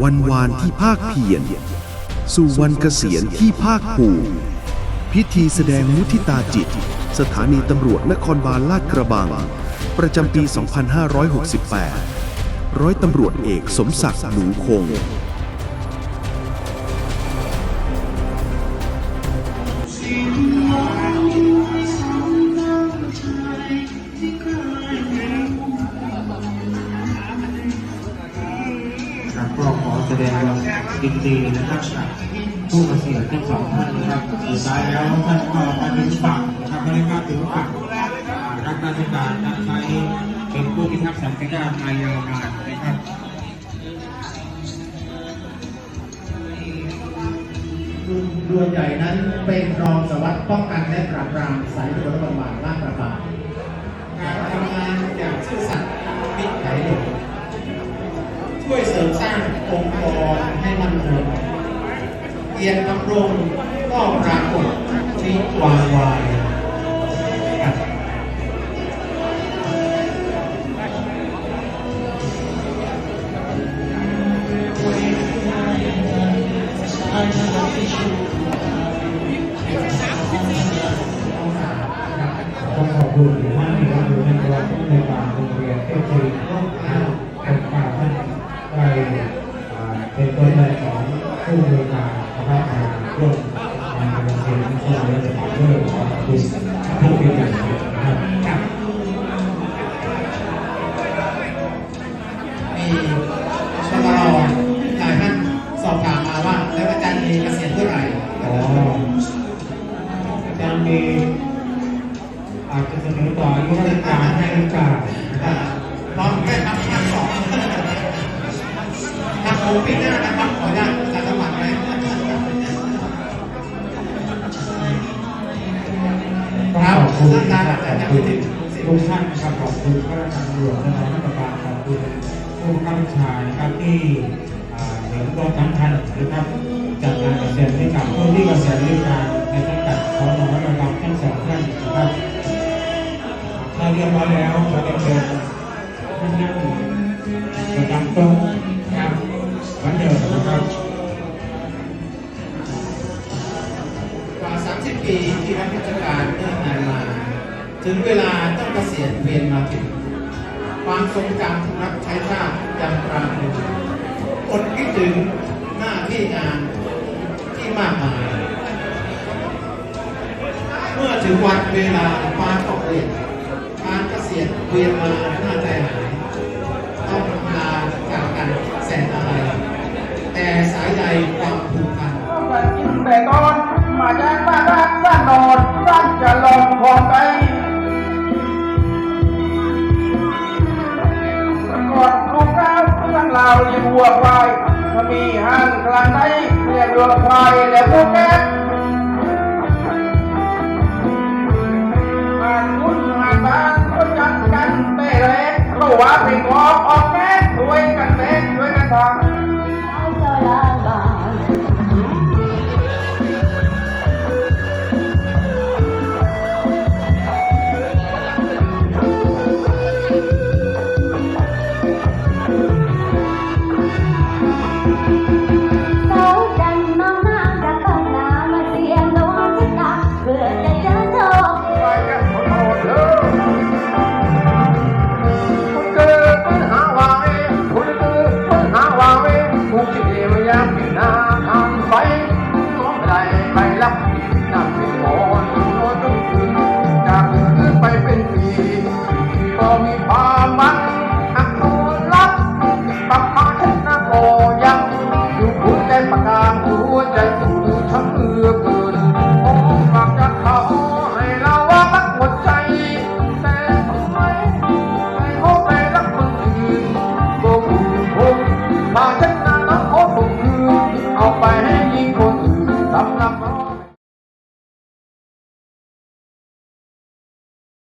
วันวานที่ภาคเพียรสู่วันเกษียณที่ภาคภูมิพิธีแสดงมุทิตาจิต สถานีตำรวจนครบาลลาดกระบัง ประจำปี 2568 ร้อยตำรวจเอกสมศักดิ์หนูคง ยินดีนะครับกับผู้เกษียณทั้งสองท่านนะครับสุดท้ายแล้วท่านก็มาถึงฝั่งนะครับไม่ได้มาถึงฝั่งอ่ารับราชการรับใช้เป็นผู้พิทักษ์สันติราษฎร์ในยาวนานนะครับคุณดวงใหญ่นั้นเป็นรองสารวัสดิ์ป้องกันและปราบปรามสายตรวจบำบัดลาดกระบังการทำงานอย่างซื่อสัตย์มิตรไถหลงช่วยเสริมสร้าง องค์กรให้มั่นคงเกียรติบำรงก็ปรากฏชีวิตวางวายครับต้องขอบคุณ มาร่วมงานโรงเรียนที่ช่วยเหลือเด็กด้วยขอคุณผู้บริการนะครับมีชมรหลายท่านสอบถามมาว่า แล้วอาจารย์มีเกษียณเท่าไหร่อ๋ออาจารย์มีอาจจะเสนอต่ออายุราชการให้หรือเปล่าอ่าพร้อมแค่ทำภาคสองทำโอปีหน้านะครับขออนุญาต คุณนะครับขอบคุณทุกท่านนะครับขอบคุณข้าราชการตำรวจนะครับท่านปรัฐบาลขอบคุณผู้บังคับบัญชานะครับที่เห็นตัวสำคัญนะครับจัดงานเกษตรให้กับผู้ที่เกษียณราชการในสังกัดของหน่วยระดับทั้งสองท่านนะครับถ้าเรียบร้อยแล้วขอเรียนเชิญท่านนั่งประจำโต๊ะครับวันเดิมนะครับกว่า 30 ปีที่รับราชการเนื่อนานมา ถึงเวลาต้องเกษียณเวียนมาถึง ความทรงจำที่รับใช้ชาติยังปรางอยู่อดคิดถึงหน้าที่งานที่มากมาย เมื่อถึงวันเวลาความตกเปลี่ยนการเกษียณเวียนมาาเลี้ยงวัวควายถ้ามีห้างกลางไหนเรียงวัวควายและพวกแก ลักปีนั่งไม่ขอวันขอจนจากคืนไปเป็นปีก็มีความหวังอักโนรักปักพาชนะโอยังอยู่คุณใจประกางหัวใจอยู่ช้งเอือเกินโอ้ฝากจากเขาให้เราว่าพักหมดใจ แต่ทำไมไม่เข้าใจรักคนอื่นโกบุญคงมาชนะน้องขอส่คืนเอาไปให้ยิงคนอื่นสำหรับ